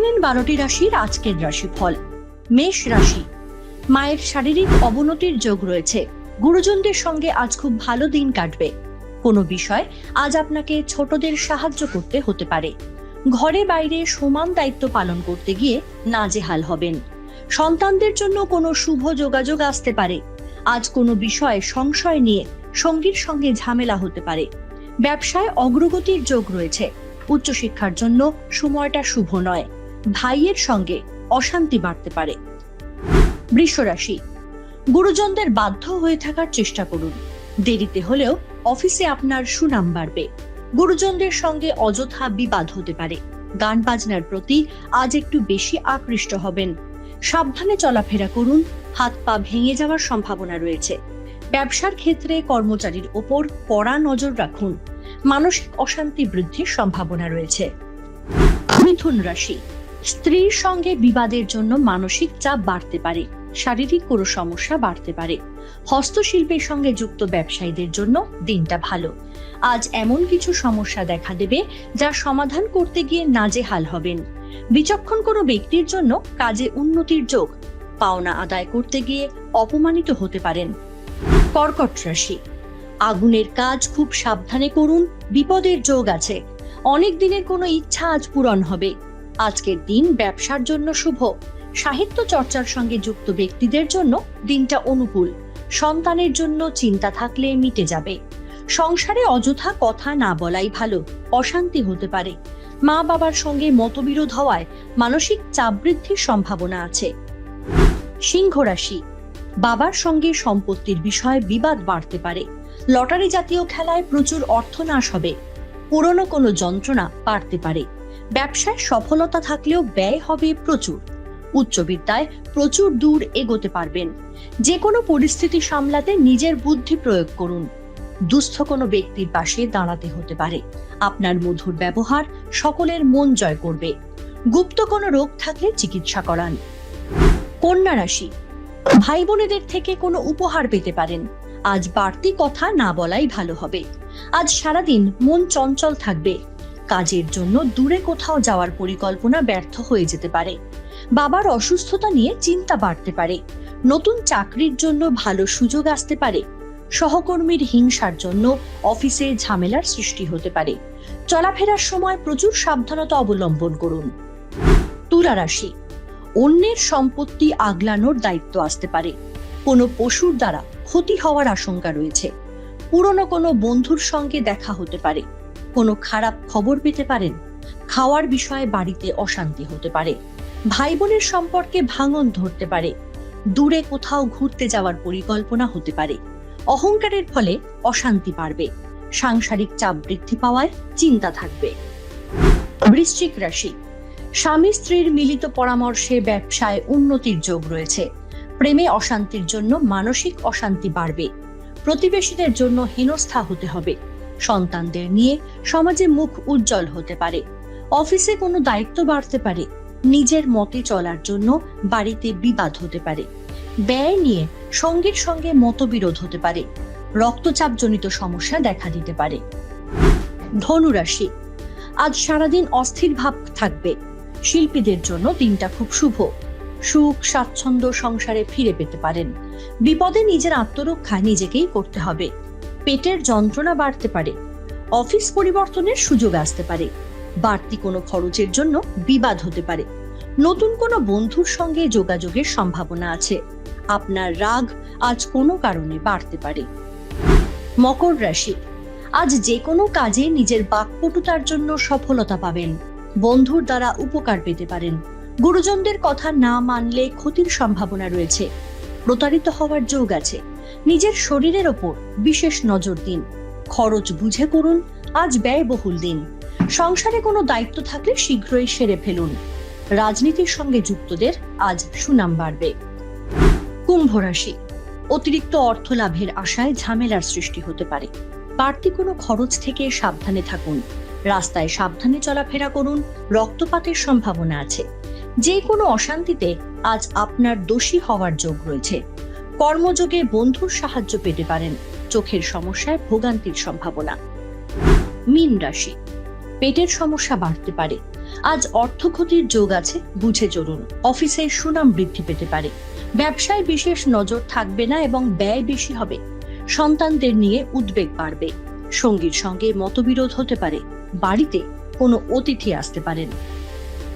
বারোটি রাশির আজকের রাশিফল। মেষ রাশি, মায়ের শারীরিক অবনতির যোগ রয়েছে। গুরুজনদের সঙ্গে আজ খুব ভালো দিন কাটবে। কোনো বিষয় আজ আপনাকে ছোটদের সাহায্য করতে হতে পারে। ঘরে বাইরে সমান দায়িত্ব পালন করতে গিয়ে নাজেহাল হবেন। সন্তানদের জন্য কোনো শুভ যোগাযোগ আসতে পারে। আজ কোনো বিষয়ে সংশয় নিয়ে সঙ্গীর সঙ্গে ঝামেলা হতে পারে। ব্যবসায় অগ্রগতির যোগ রয়েছে। উচ্চশিক্ষার জন্য সময়টা শুভ নয়। ভাইয়ের সঙ্গে অশান্তি বাড়তে পারে। বৃষরাশি, গুরুজনদের বাধ্য হয়ে থাকার চেষ্টা করুন। দেরিতে হলেও অফিসে আপনার সুনাম বাড়বে। গুরুজনদের সঙ্গে অযথা বিবাদ হতে পারে। গান বাজনার প্রতি আজ একটু বেশি আকৃষ্ট হবেন। সাবধানে চলাফেরা করুন, হাত পা ভেঙে যাওয়ার সম্ভাবনা রয়েছে। ব্যবসার ক্ষেত্রে কর্মচারীর ওপর কড়া নজর রাখুন। মানসিক অশান্তি বৃদ্ধির সম্ভাবনা রয়েছে। মিথুন রাশি স্ত্রীর সঙ্গে বিবাদের জন্য মানসিক চাপ বাড়তে পারে, শারীরিক কোনো সমস্যা বাড়তে পারে। হস্তশিল্পের সঙ্গে যুক্ত ব্যবসায়ীদের জন্য দিনটা ভালো। আজ এমন কিছু সমস্যা দেখা দেবে যা সমাধান করতে গিয়ে নাজেহাল হবেন। বিচক্ষণ কোনো ব্যক্তির জন্য কাজে উন্নতির যোগ, পাওনা আদায় করতে গিয়ে অপমানিত হতে পারেন। কর্কট রাশি, আগুনের কাজ খুব সাবধানে করুন, বিপদের যোগ আছে। অনেক দিনের কোনো ইচ্ছা আজ পূরণ হবে। আজকের দিন ব্যবসার জন্য শুভ। সাহিত্য চর্চার সঙ্গে যুক্ত ব্যক্তিদের জন্য দিনটা অনুকূল। সন্তানের জন্য চিন্তা থাকলে মিটে যাবে। সংসারে অযথা কথা না বলাই ভালো, অশান্তি হতে পারে। মা বাবার সঙ্গে মতবিরোধ হওয়ায় মানসিক চাপ বৃদ্ধির সম্ভাবনা আছে। সিংহ রাশি। বাবার সঙ্গে সম্পত্তির বিষয়ে বিবাদ বাড়তে পারে। লটারি জাতীয় খেলায় প্রচুর অর্থ নাশ হবে। পুরনো কোনো যন্ত্রণা বাড়তে পারে। ব্যবসায় সফলতা থাকলেও ব্যয় হবে প্রচুর। উচ্চবিদ্যায় প্রচুর দূর এগোতে পারবেন। যে কোনো পরিস্থিতি সামলাতে নিজের বুদ্ধি প্রয়োগ করুন। দুস্থ কোনো ব্যক্তির পাশে দাঁড়াতে হতে পারে। আপনার মধুর ব্যবহার সকলের মন জয় করবে। গুপ্ত কোনো রোগ থাকলে চিকিৎসা করান। কন্যা রাশি ভাই বোনেদের থেকে কোনো উপহার পেতে পারেন। আজ বাড়তি কথা না বলাই ভালো হবে। আজ সারাদিন মন চঞ্চল থাকবে। কাজের জন্য দূরে কোথাও যাওয়ার পরিকল্পনা ব্যর্থ হয়ে যেতে পারে। বাবার অসুস্থতা নিয়ে চিন্তা বাড়তে পারে। নতুন চাকরির জন্য ভালো সুযোগ আসতে পারে। সহকর্মীর হিংসার জন্য অফিসে ঝামেলার সৃষ্টি হতে পারে। চলাফেরার সময় প্রচুর সাবধানতা অবলম্বন করুন। তুলা রাশি। অন্যের সম্পত্তি আগলানোর দায়িত্ব আসতে পারে। কোনো পশুর দ্বারা ক্ষতি হওয়ার আশঙ্কা রয়েছে। পুরনো কোনো বন্ধুর সঙ্গে দেখা হতে পারে। কোনো খারাপ খবর পেতে পারেন। খাওয়ার বিষয়ে বাড়িতে অশান্তি হতে পারে। ভাই বোনের সম্পর্কে ভাঙন ধরতে পারে। দূরে কোথাও ঘুরতে যাওয়ার পরিকল্পনা হতে পারে। অহংকারের ফলে অশান্তি বাড়বে। সাংসারিক চাপ বৃদ্ধি পাওয়ায় চিন্তা থাকবে। বৃশ্চিক রাশি। স্বামী স্ত্রীর মিলিত পরামর্শে ব্যবসায় উন্নতির যোগ রয়েছে। প্রেমে অশান্তির জন্য মানসিক অশান্তি বাড়বে। প্রতিবেশীদের জন্য হেনস্থা হতে হবে। সন্তানদের নিয়ে সমাজে মুখ উজ্জ্বল হতে পারে। অফিসে কোনো দায়িত্ব বাড়তে পারে। নিজের মতে চলার জন্য বাড়িতে বিবাদ হতে পারে। ব্যয় নিয়ে সঙ্গীর সঙ্গে মতবিরোধ হতে পারে। রক্তচাপজনিত সমস্যা দেখা দিতে পারে। ধনুরাশি। আজ সারাদিন অস্থির ভাব থাকবে। শিল্পীদের জন্য দিনটা খুব শুভ। সুখ, স্বাচ্ছন্দ্য সংসারে ফিরে পেতে পারেন। বিপদে নিজের আত্মরক্ষা নিজেকেই করতে হবে। পেটের যন্ত্রণা বাড়তে পারে। অফিস পরিবর্তনের সুযোগ আসতে পারে। বাড়তি কোনো খরচের জন্য বিবাদ হতে পারে। নতুন কোনো বন্ধুর সঙ্গে যোগাযোগের সম্ভাবনা আছে। আপনার রাগ আজ কোনো কারণে বাড়তে পারে। মকর রাশি। আজ যে কোনো কাজে নিজের বাকপটুতার জন্য সফলতা পাবেন। বন্ধুর দ্বারা উপকার পেতে পারেন। গুরুজনদের কথা না মানলে ক্ষতির সম্ভাবনা রয়েছে। প্রতারিত হওয়ার যোগ আছে। নিজের শরীরের ওপর বিশেষ নজর দিন। খরচ বুঝে করুন, আজ ব্যয়বহুল দিন। সংসারে কোনো দায়িত্ব থাকলে শীঘ্রই সেরে ফেলুন। রাজনীতির সঙ্গে যুক্তদের আজ সুনাম বাড়বে। কুম্ভ রাশি। অতিরিক্ত অর্থ লাভের আশায় ঝামেলার সৃষ্টি হতে পারে। বাড়তি কোনো খরচ থেকে সাবধানে থাকুন। রাস্তায় সাবধানে চলাফেরা করুন। রক্তপাতের সম্ভাবনা আছে। যে কোনো অশান্তিতে আজ আপনার দোষী হওয়ার যোগ রয়েছে। কর্মযোগে বন্ধুর সাহায্য পেতে পারেন। চোখের সমস্যায় ভোগান্তির সম্ভাবনা। মীন রাশি। পেটের সমস্যা বাড়তে পারে। আজ অর্থক্ষতির যোগ আছে, বুঝে চলুন। অফিসে সুনাম বৃদ্ধি পেতে পারে। ব্যবসায় বিশেষ নজর থাকবে না এবং ব্যয় বেশি হবে। সন্তানদের নিয়ে উদ্বেগ বাড়বে। সঙ্গীর সঙ্গে মতবিরোধ হতে পারে। বাড়িতে কোনো অতিথি আসতে পারেন।